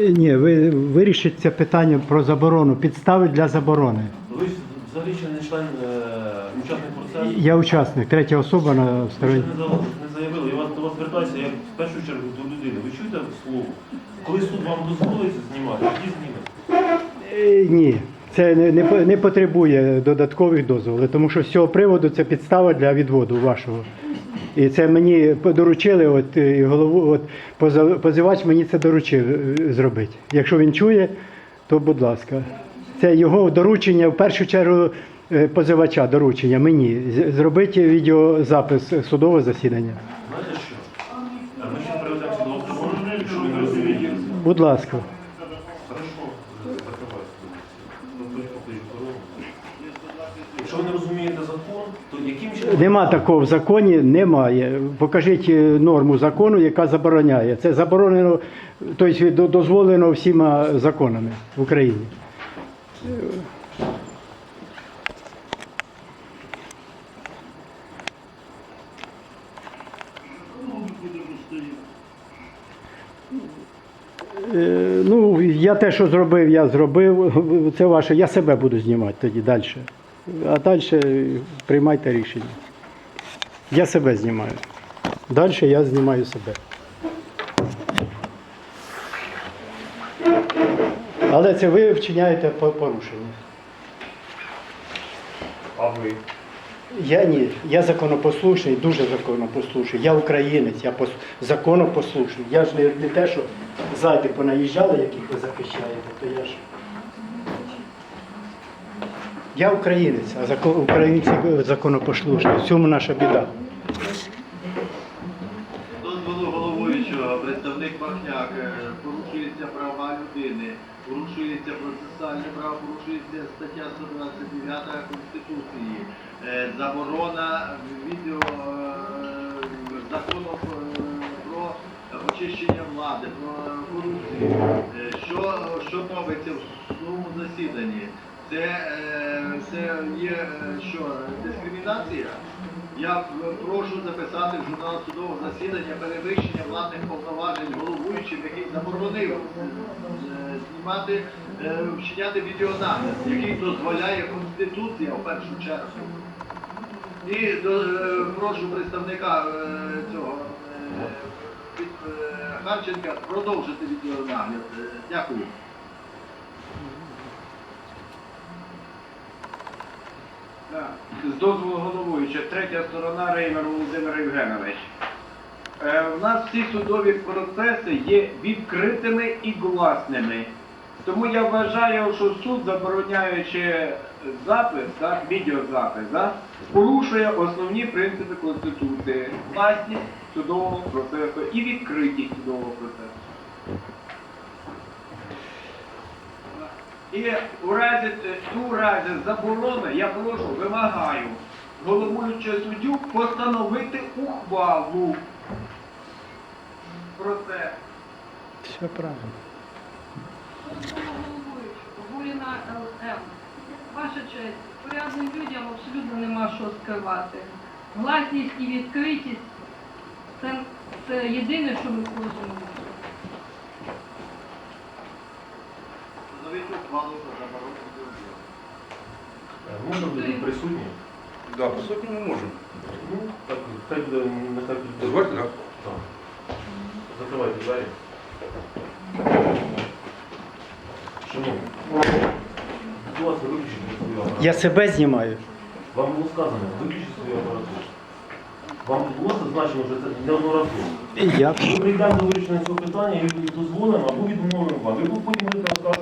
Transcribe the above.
Е, Ні, ви вирішите це питання про заборону, підстави для заборони. Ви ж взагалі ще не член е, учасник процесу. Я учасник, третя особа на Ви ще стороні. не заявили, не заявили. Я вас до вас звертаюся як в першу чергу до людини. Ви чуєте слово? Коли суд вам дозволить знімати, тоді знімете. Е, Ні, це не, не, по- не потребує додаткових дозволів, тому що з цього приводу це підстава для відводу вашого. І це мені доручили, от е, і голову, от позивач мені це доручив е, зробити. Якщо він чує, то будь ласка. Це його доручення, в першу чергу е, позивача доручення мені зробити відеозапис судового засідання. Знаєте що? А Ми ще приведемо до автомобіля, ви розумієте. Будь ласка. Якщо ви не розумієте яким чином... Нема такого в законі, немає. Покажіть е, норму закону, яка забороняє. Це заборонено, тобто до- дозволено всіма законами в Україні. Е, Ну, я те, що зробив, я зробив. Це ваше. Я себе буду знімати тоді далі. А далі приймайте рішення. Я себе знімаю. Далі я знімаю себе. Але це ви вчиняєте порушення. А ви? Я ні, я законопослушний, дуже законопослушний. Я українець, я пос- законопослушний. Я ж не, не те, що ззаді понаїжджали, яких ви захищаєте, то я ж. Я українець, а закон, українці законопослушні. В цьому наша біда. Дозволу головуючого представник Махняк е, порушується права людини, порушується процесуальне право, порушується стаття 129 Конституції, е, заборона відео е, закону про очищення влади, про корупцію. Що, що робиться в судовому засіданні? Це, е, це є е, що, дискримінація? Я е, прошу записати в журнал судового засідання перевищення владних повноважень головуючим, який заборонив знімати, вчиняти відеонагляд, який дозволяє Конституція в першу чергу. І прошу представника цього Харченка продовжити відеонагляд. Дякую. З дозволу головуюча, третя сторона Реймер Володимир Євгенович. Е, У нас всі судові процеси є відкритими і гласними. Тому я вважаю, що суд, забороняючи запис, так, відеозапис, так, порушує основні принципи Конституції, власність судового процесу і відкритість судового процесу. І у разі, у разі заборони я прошу, вимагаю головуючого суддю постановити ухвалу про це. Все правильно. Гуліна ЛМ. Ваша честь, порядним людям абсолютно нема що скривати. Гласність і відкритість це, це єдине, що ми хочемо. Ухвалу про заборону. Е, Можна бути присутні? Да, присутні ми можемо. Ну, так, хай буде, нехай буде. Дозвольте, так? Так. Закривайте двері. Шановні, будь ласка, виключіть свою апаратуру. Я себе знімаю. Вам було сказано, виключіть свою апаратуру. Вам було зазначено вже це неодноразово. І я. Ми прийдемо до вирішення цього питання і дозволимо або відмовимо вам. Ви потім будете розказувати.